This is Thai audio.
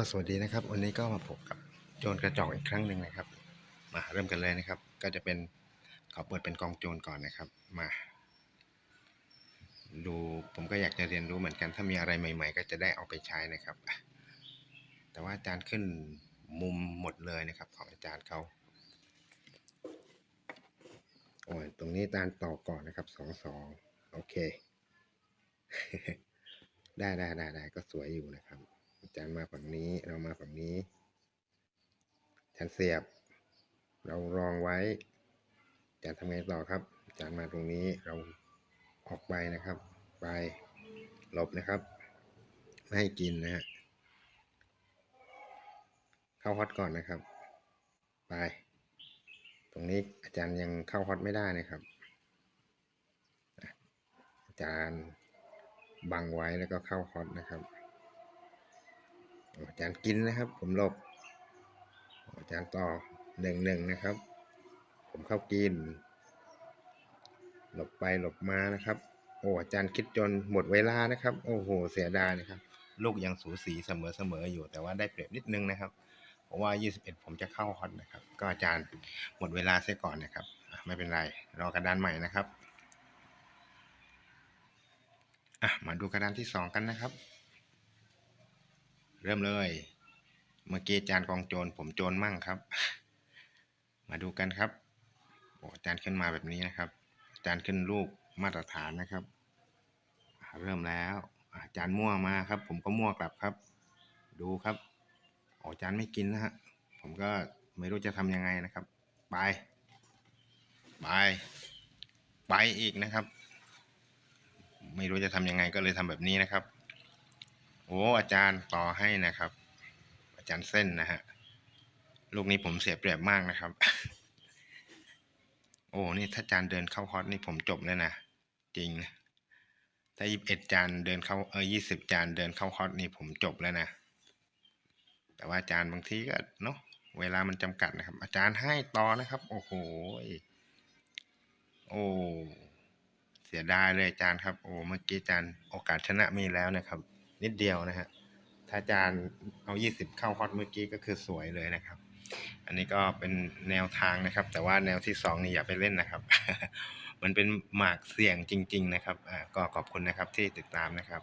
ก็สวัสดีนะครับ วันนี้ก็มาพบกับโจรกระจอกอีกครั้งหนึ่งนะครับ มาเริ่มกันเลยนะครับ ก็จะเป็นขอเปิดเป็นกองโจรก่อนนะครับ มา ดูผมก็อยากจะเรียนรู้เหมือนกันถ้ามีอะไรใหม่ ๆ ก็จะได้เอาไปใช้นะครับ แต่ว่าอาจารย์ขึ้นมุมหมดเลยนะครับของอาจารย์เขาโอ้ยตรงนี้อาจารย์ต่อก่อนนะครับสองสองโอเค ได้ได้ได้ได้ก็สวยอยู่นะครับ อาจารย์มาฝั่งนี้เรามาฝั่งนี้อาจารย์เสียบ เรารองไว้อาจารย์ทำไงต่อครับอาจารย์มาตรงนี้เราออกไปนะครับ ไปหลบนะครับ ไม่ให้กินนะฮะเข้าฮอตก่อนนะครับ ไป ตรงนี้อาจารย์ยังเข้าฮอตไม่ได้นะครับอะอาจารย์บังไว้แล้วก็เข้าฮอตนะครับ อาจารย์กินนะครับ ผมหลบอาจารย์ต่อหนึ่งหนึ่งนะครับ ผมเข้ากิน หลบไปหลบมานะครับ โอ้อาจารย์คิดจนหมดเวลานะครับ โอ้โห เสียดายนะครับ ลูกยังสูสีเสมอเสมออยู่ แต่ว่าได้เปรียบนิดนึงนะครับ เพราะว่า 21 ผมจะเข้าฮอตนะครับ ก็อาจารย์หมดเวลาเสียก่อนนะครับ ไม่เป็นไร รอกระดานใหม่นะครับอะมาดูกระดานที่สองกันนะครับ เริ่มเลย เมื่อกี้จารย์กองโจรผมโจรมั่งครับ มาดูกันครับโอ้จารย์ขึ้นมาแบบนี้นะครับจารย์ขึ้นรูปมาตรฐานนะครับ เริ่มแล้วอาจารย์มั่วมาครับ ผมก็มั่วกลับครับ ดูครับโอ้จารย์ไม่กินนะฮะผมก็ไม่รู้จะทำยังไงนะครับ ไป ไป ไปอีกนะครับ ไม่รู้จะทำยังไงก็เลยทำแบบนี้นะครับ โอ้อาจารย์ต่อให้นะครับ อาจารย์เส้นนะฮะลูกนี้ผมเสียเปรียบมากนะครับ โอ้นี่ถ้าจานเดินเข้าฮอตนี่ผมจบเลยนะจริงนะถ้ายี่สิบเอ็ดจานเดินเข้าเออยี่สิบจานเดินเข้าฮอตนี่ผมจบแล้วนะแต่ว่าอาจารย์บางทีก็เนาะเวลามันจำกัดนะครับ อาจารย์ให้ต่อนะครับ โอ้โหโอ้เสียดายเลยอาจารย์ครับ โอ้เมื่อกี้อาจารย์โอกาสชนะมีแล้วนะครับ นิดเดียวนะฮะถ้าอาจารย์เอา 20 เข้าฮอตเมื่อกี้ก็คือสวยเลยนะครับ อันนี้ก็เป็นแนวทางนะครับ แต่ว่าแนวที่ 2 นี่อย่าไปเล่นนะครับ มันเป็นหมากเสี่ยงจริง ๆ นะครับอ่าก็ขอบคุณนะครับที่ติดตามนะครับ